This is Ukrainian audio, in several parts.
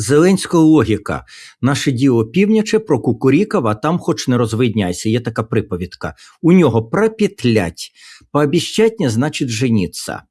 Зеленська логіка. Наше діло півняче прокукурікав, а там хоч не розвидняйся. Є така приповідка. У нього пропетлять. Пообіщать не значить женіться.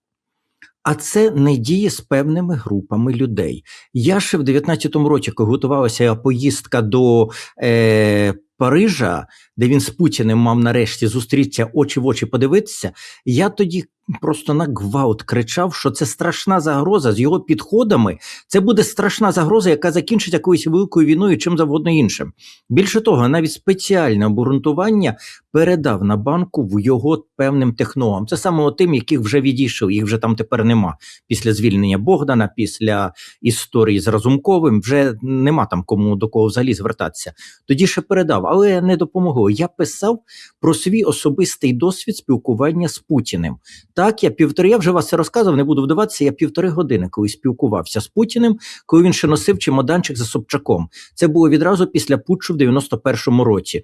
А це не діє з певними групами людей. Я ще в 19-му році, коли готувалася поїздка до е, Парижа, де він з Путіним мав нарешті зустрітися очі в очі подивитися, я тоді просто на гвалт кричав, що це страшна загроза з його підходами. Це буде страшна загроза, яка закінчиться якоюсь великою війною, чим завгодно іншим. Більше того, навіть спеціальне обґрунтування передав на банку в його певним технологам. Це саме тим, яких вже відійшов, їх вже там тепер нема. Після звільнення Богдана, після історії з Разумковим, вже нема там кому до кого взагалі звертатися. Тоді ще передав, але не допомогло. Я писав про свій особистий досвід спілкування з Путіним. Так, я півтори, я вже вас це розказував, не буду вдаватися. Я півтори години, коли спілкувався з Путіним, коли він ще носив чемоданчик за Собчаком. Це було відразу після путчу в 91-му році.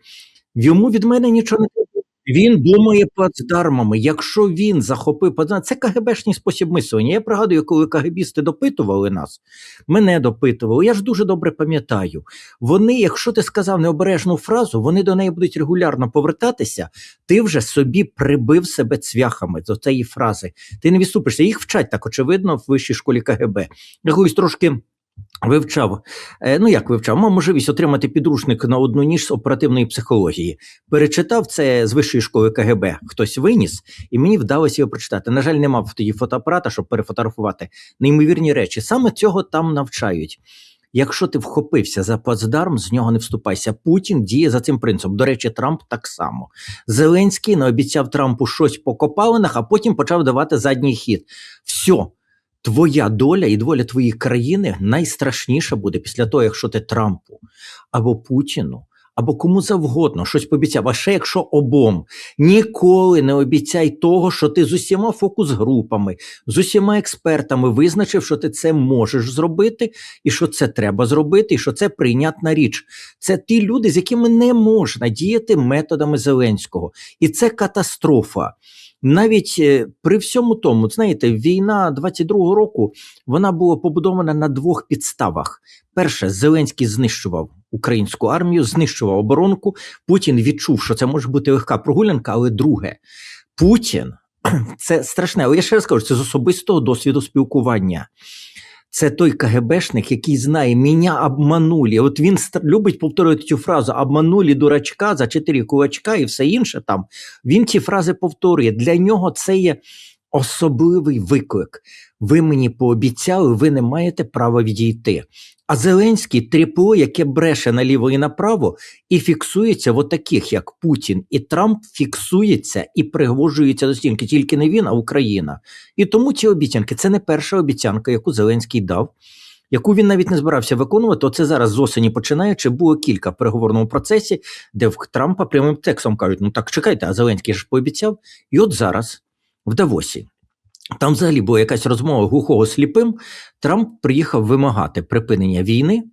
Йому від мене нічого не треба. Він думає плацдармами. Якщо він захопив плацдарм, це КГБшній спосіб мислення. Я пригадую, коли КГБісти допитували нас, мене допитували. Я ж дуже добре пам'ятаю. Вони, якщо ти сказав необережну фразу, вони до неї будуть регулярно повертатися. Ти вже собі прибив себе цвяхами до цієї фрази. Ти не відступишся. Їх вчать так, очевидно, в вищій школі КГБ. Я трошки. Вивчав, Е, ну як вивчав, мав можливість отримати підручник на одну ніж з оперативної психології. Перечитав це з вищої школи КГБ. Хтось виніс, і мені вдалося його прочитати. На жаль, не мав тоді фотоапарата, щоб перефотографувати неймовірні речі. Саме цього там навчають. Якщо ти вхопився за плацдарм, з нього не вступайся. Путін діє за цим принципом. До речі, Трамп так само. Зеленський наобіцяв Трампу щось по копалинах, а потім почав давати задній хід. Все. Твоя доля і доля твоєї країни найстрашніша буде після того, якщо ти Трампу або Путіну, або кому завгодно щось пообіцяв. А ще якщо обом ніколи не обіцяй того, що ти з усіма фокус-групами, з усіма експертами визначив, що ти це можеш зробити, і що це треба зробити, і що це прийнятна річ. Це ті люди, з якими не можна діяти методами Зеленського, і це катастрофа. Навіть е, при всьому тому, знаєте, війна 22-го року вона була побудована на двох підставах. Перше, Зеленський знищував українську армію, знищував оборонку. Путін відчув, що це може бути легка прогулянка. Але друге, Путін це страшне. Але я ще раз кажу, це з особистого досвіду спілкування. Це той КГБшник, який знає, мене обманули. От він любить повторювати цю фразу обманули дурачка за чотири кулачка і все інше там. Він ці фрази повторює. Для нього це є особливий виклик. Ви мені пообіцяли, ви не маєте права відійти. А Зеленський тріпло, яке бреше наліво і направо, і фіксується в таких, як Путін і Трамп, фіксується і пригвожується до стінки, тільки не він, а Україна. І тому ці обіцянки це не перша обіцянка, яку Зеленський дав. Яку він навіть не збирався виконувати, оце зараз з осені починаючи, було кілька в переговорному процесі, де в Трампа прямим текстом кажуть: ну так чекайте, а Зеленський ж пообіцяв. І от зараз, в Давосі, там взагалі була якась розмова глухого сліпим. Трамп приїхав вимагати припинення війни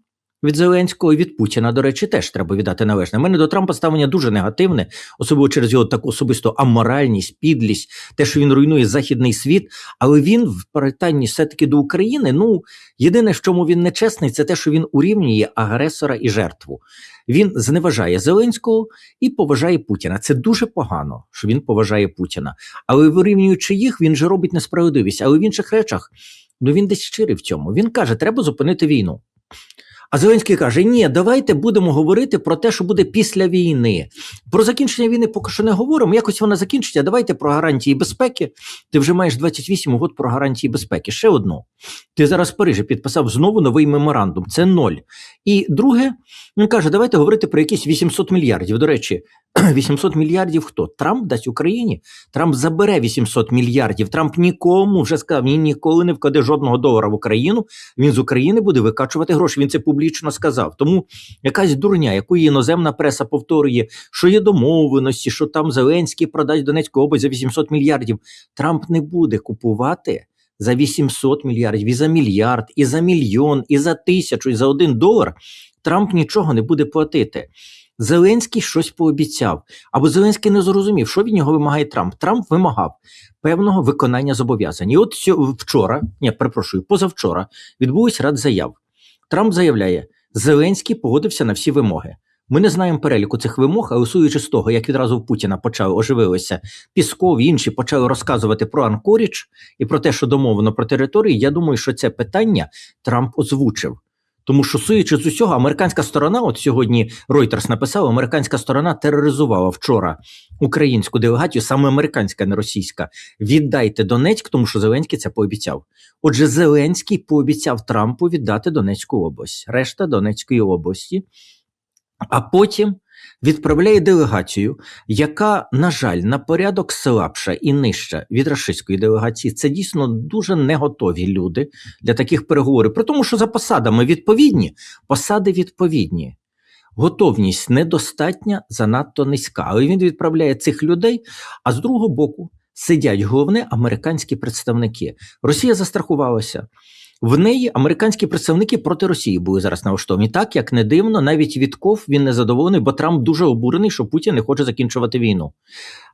від Зеленського і від Путіна. До речі, теж треба віддати належне. У мене до Трампа ставлення дуже негативне, особливо через його таку особисту аморальність, підлість, те, що він руйнує західний світ. Але він в питанні все-таки до України. Ну єдине, в чому він нечесний, це те, що він урівнює агресора і жертву. Він зневажає Зеленського і поважає Путіна. Це дуже погано, що він поважає Путіна. Але вирівнюючи їх, він же робить несправедливість. Але в інших речах ну він десь щирий в цьому. Він каже, треба зупинити війну. А Зеленський каже: Ні, давайте будемо говорити про те, що буде після війни. Про закінчення війни поки що не говоримо. Якось вона закінчиться. Давайте про гарантії безпеки. Ти вже маєш 28 год про гарантії безпеки. Ще одну. Ти зараз в Парижі підписав знову новий меморандум. Це ноль. І друге, він каже: давайте говорити про якісь 800 мільярдів. До речі, 800 мільярдів хто? Трамп дасть Україні. Трамп забере 800 мільярдів. Трамп нікому вже сказав, ні ніколи не вкладе жодного долара в Україну. Він з України буде викачувати гроші. Він це публічно сказав. Тому якась дурня, яку іноземна преса повторює, що є домовленості, що там Зеленський продасть Донецьку область за 800 мільярдів. Трамп не буде купувати. За 800 мільярдів, і за мільярд, і за мільйон, і за тисячу, і за один долар Трамп нічого не буде платити. Зеленський щось пообіцяв, або Зеленський не зрозумів, що від нього вимагає Трамп. Трамп вимагав певного виконання зобов'язань. І от вчора, ні, перепрошую, позавчора відбулась рад заяв. Трамп заявляє, Зеленський погодився на всі вимоги. Ми не знаємо переліку цих вимог, але усуючи з того, як відразу в Путіна почали оживилися Пісков і інші почали розказувати про Анкоріч і про те, що домовлено про території. Я думаю, що це питання Трамп озвучив. Тому що, суючи з усього, американська сторона, от сьогодні Reuters написав, американська сторона тероризувала вчора українську делегацію, саме американська, не російська. Віддайте Донецьк, тому що Зеленський це пообіцяв. Отже, Зеленський пообіцяв Трампу віддати Донецьку область, решта Донецької області а потім відправляє делегацію, яка, на жаль, на порядок слабша і нижча від рашистської делегації. Це дійсно дуже не готові люди для таких переговорів. При тому, що за посадами відповідні, посади відповідні. Готовність недостатня, занадто низька. Але він відправляє цих людей, а з другого боку сидять головне американські представники. Росія застрахувалася. В неї американські представники проти Росії були зараз налаштовані. Так як не дивно, навіть Вітков він не задоволений, бо Трамп дуже обурений, що Путін не хоче закінчувати війну.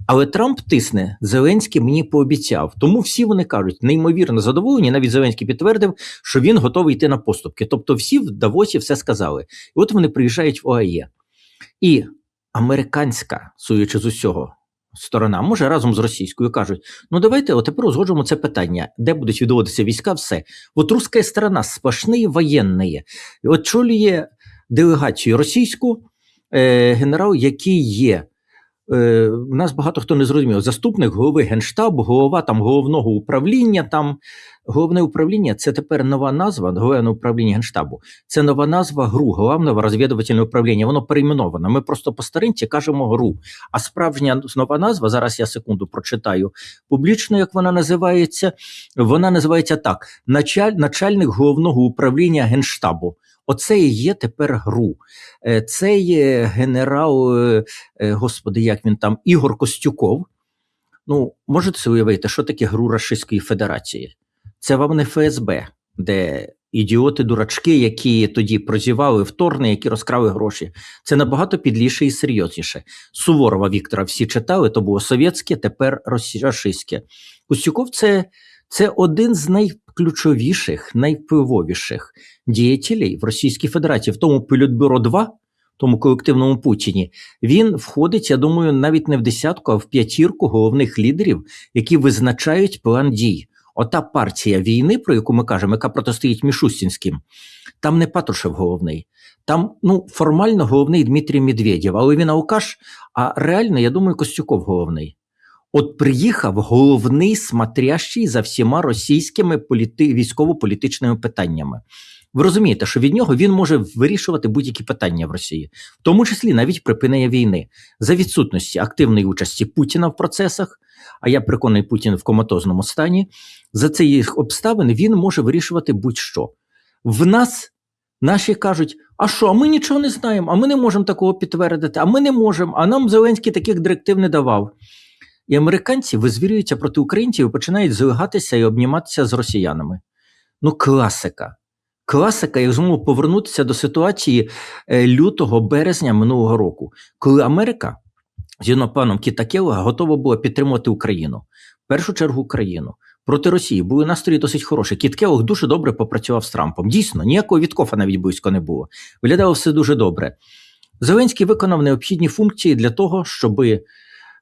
Але Трамп тисне, Зеленський мені пообіцяв. Тому всі вони кажуть, неймовірно задоволені. Навіть Зеленський підтвердив, що він готовий йти на поступки. Тобто, всі в Давосі все сказали. І от вони приїжджають в ОАЄ. І американська, суючи з усього, сторона, може разом з російською кажуть: ну давайте от тепер узгоджуємо це питання, де будуть відводитися війська, все. От руська сторона сплошний воєнний, очолює делегацію російську е, генерал, який є. Е, нас багато хто не зрозумів. Заступник голови Генштабу, голова там головного управління там Головне управління це тепер нова назва, головне управління Генштабу. Це нова назва ГРУ, головного розвідувальне управління. Воно перейменовано. Ми просто по старинці кажемо ГРУ. А справжня нова назва, зараз я секунду прочитаю публічно, як вона називається. Вона називається так: началь, начальник головного управління Генштабу. Оце і є тепер ГРУ. Е, це є генерал, е, е, господи, як він там, Ігор Костюков. Ну, можете собі уявити, що таке ГРУ Російської Федерації? Це вам не ФСБ, де ідіоти, дурачки, які тоді прозівали вторгнення, які розкрали гроші. Це набагато підліше і серйозніше. Суворова Віктора всі читали, то було совєтське, тепер російське. Костюков це, це один з найключовіших, найвпливовіших діятелей в Російській Федерації, в тому Політбюро 2 тому колективному Путіні, він входить, я думаю, навіть не в десятку, а в п'ятірку головних лідерів, які визначають план дій ота партія війни, про яку ми кажемо, яка протистоїть Мішустінським, там не Патрушев головний. Там ну, формально головний Дмитрій Медведєв, але він алкаш, а реально, я думаю, Костюков головний. От приїхав головний смотрящий за всіма російськими політи... військово-політичними питаннями. Ви розумієте, що від нього він може вирішувати будь-які питання в Росії, в тому числі навіть припинення війни за відсутності активної участі Путіна в процесах. А я переконаний Путін в коматозному стані. За цих обставин він може вирішувати будь-що. В нас наші кажуть: а що, а ми нічого не знаємо, а ми не можемо такого підтвердити, а ми не можемо, а нам Зеленський таких директив не давав. І американці визвірюються проти українців і починають злигатися і обніматися з росіянами. Ну, класика. Класика, як знову повернутися до ситуації е, лютого березня минулого року, коли Америка з паном Кітакела готова була підтримувати Україну, в першу чергу Україну. Проти Росії були настрої досить хороші. Кіт Келлог дуже добре попрацював з Трампом. Дійсно, ніякого відкофа навіть близько не було. Виглядало все дуже добре. Зеленський виконав необхідні функції для того, щоби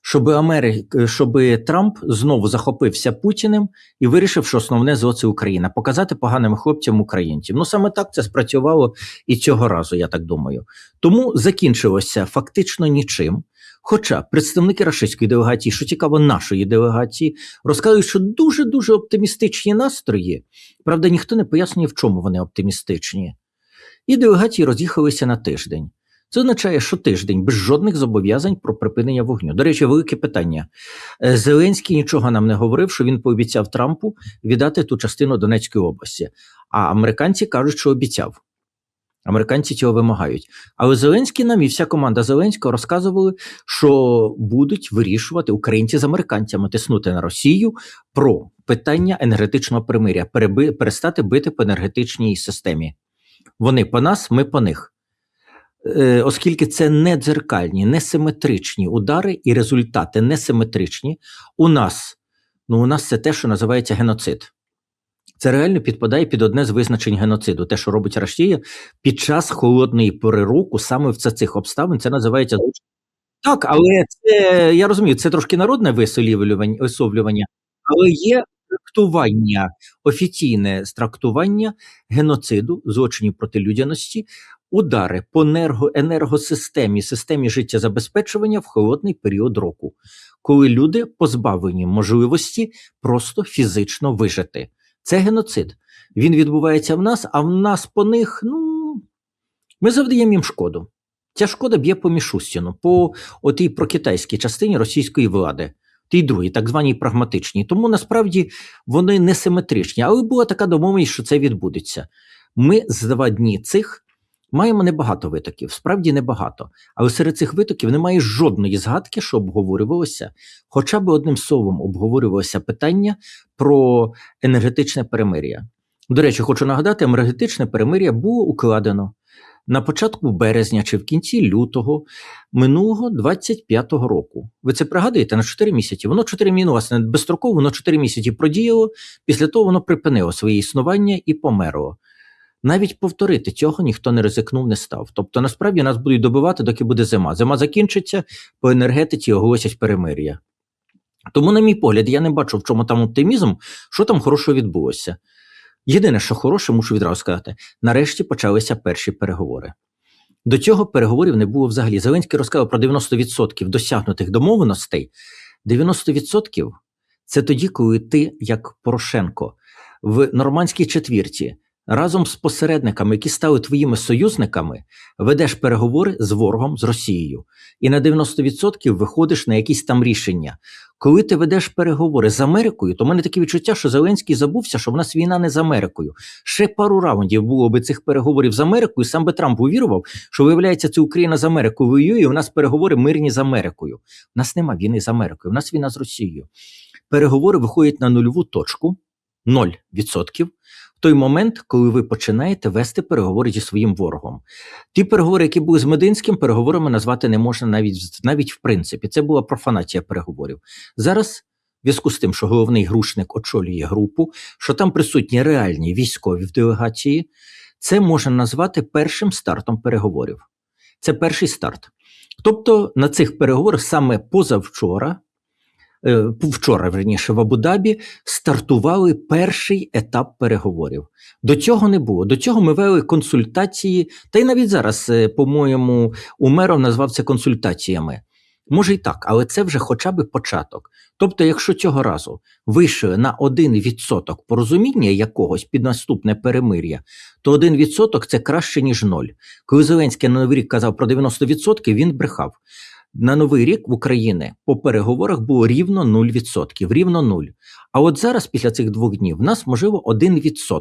щоб Америка, щоб Трамп знову захопився Путіним і вирішив, що основне зло це Україна, показати поганим хлопцям українців. Ну саме так це спрацювало і цього разу, я так думаю. Тому закінчилося фактично нічим. Хоча представники рашистської делегації, що цікаво, нашої делегації, розказують, що дуже дуже оптимістичні настрої. Правда, ніхто не пояснює, в чому вони оптимістичні. І делегації роз'їхалися на тиждень. Це означає, що тиждень без жодних зобов'язань про припинення вогню. До речі, велике питання. Е, Зеленський нічого нам не говорив, що він пообіцяв Трампу віддати ту частину Донецької області. А американці кажуть, що обіцяв. Американці цього вимагають. Але Зеленський нам і вся команда Зеленського розказували, що будуть вирішувати українці з американцями тиснути на Росію про питання енергетичного примиря, перестати бити по енергетичній системі. Вони по нас, ми по них. Е, оскільки це не дзеркальні, не симетричні удари і результати несиметричні, у нас ну, у нас це те, що називається геноцид. Це реально підпадає під одне з визначень геноциду. Те, що робить Росія під час холодної пори року, саме в цих обставин, це називається так, але це я розумію, це трошки народне висловлювання, висловлювання, але є трактування, офіційне трактування геноциду, злочинів проти людяності, удари по енерго, енергосистемі, системі життєзабезпечування в холодний період року, коли люди позбавлені можливості просто фізично вижити. Це геноцид. Він відбувається в нас, а в нас по них, ну, ми завдаємо їм шкоду. Ця шкода б'є по Мішустіну, по отій прокитайській частині російської влади, тій другій, так званій прагматичній. Тому насправді вони не симетричні. Але була така домовленість, що це відбудеться. Ми з два дні цих маємо небагато витоків, справді небагато. Але серед цих витоків немає жодної згадки, що обговорювалося, хоча б одним словом обговорювалося питання про енергетичне перемир'я. До речі, хочу нагадати, енергетичне перемир'я було укладено на початку березня чи в кінці лютого минулого 25-го року. Ви це пригадуєте на 4 місяці? Воно 4 місяці, власне, безстроково, воно 4 місяці продіяло, після того воно припинило своє існування і померло. Навіть повторити цього ніхто не ризикнув, не став. Тобто, насправді нас будуть добивати, доки буде зима. Зима закінчиться, по енергетиці оголосять перемир'я. Тому, на мій погляд, я не бачу, в чому там оптимізм, що там хорошого відбулося. Єдине, що хороше, мушу відразу сказати, нарешті почалися перші переговори. До цього переговорів не було взагалі. Зеленський розказав про 90% досягнутих домовленостей. 90% це тоді, коли ти, як Порошенко, в нормандській четвірці разом з посередниками, які стали твоїми союзниками, ведеш переговори з ворогом, з Росією, і на 90% виходиш на якісь там рішення. Коли ти ведеш переговори з Америкою, то в мене таке відчуття, що Зеленський забувся, що в нас війна не з Америкою. Ще пару раундів було би цих переговорів з Америкою. Сам би Трамп увірував, що виявляється, це Україна з Америкою воює. і У нас переговори мирні з Америкою. У нас нема війни з Америкою, у нас війна з Росією. Переговори виходять на нульову точку 0% в той момент, коли ви починаєте вести переговори зі своїм ворогом. Ті переговори, які були з Мединським, переговорами назвати не можна навіть навіть в принципі. Це була профанація переговорів. Зараз, в зв'язку з тим, що головний грушник очолює групу, що там присутні реальні військові в делегації, це можна назвати першим стартом переговорів. Це перший старт. Тобто на цих переговорах саме позавчора вчора, верніше, в Абу-Дабі стартували перший етап переговорів. До цього не було. До цього ми вели консультації, та й навіть зараз, е, по-моєму, Умеров назвав це консультаціями. Може й так, але це вже хоча б початок. Тобто, якщо цього разу вийшли на 1% порозуміння якогось під наступне перемир'я, то 1% це краще, ніж ноль. Коли Зеленський на Новий рік казав про 90%, він брехав на новий рік в Україні по переговорах було рівно 0%, рівно 0. А от зараз, після цих двох днів, в нас можливо 1%.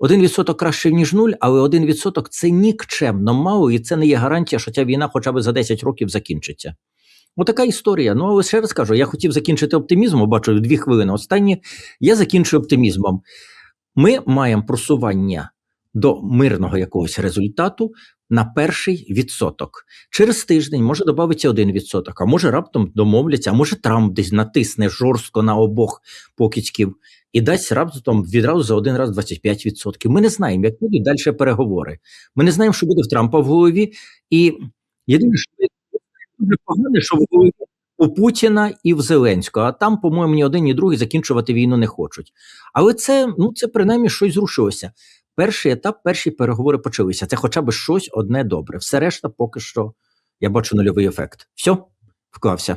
1% краще, ніж 0, але 1% це нікчемно мало, і це не є гарантія, що ця війна хоча б за 10 років закінчиться. Отака історія. Ну, але ще раз кажу, я хотів закінчити оптимізмом, бачу дві хвилини. Останні я закінчую оптимізмом. Ми маємо просування до мирного якогось результату на перший відсоток. Через тиждень може додатися один відсоток, а може раптом домовляться, а може Трамп десь натисне жорстко на обох покидьків і дасть раптом відразу за один раз 25%. Ми не знаємо, як будуть далі переговори. Ми не знаємо, що буде в Трампа в голові. І єдине, що дуже погане, що в голові у Путіна і в Зеленського, а там, по-моєму, ні один, ні другий закінчувати війну не хочуть. Але це ну це принаймні щось зрушилося. Перший етап, перші переговори почалися. Це хоча б щось одне добре. Все решта, поки що я бачу нульовий ефект. Все, вклався.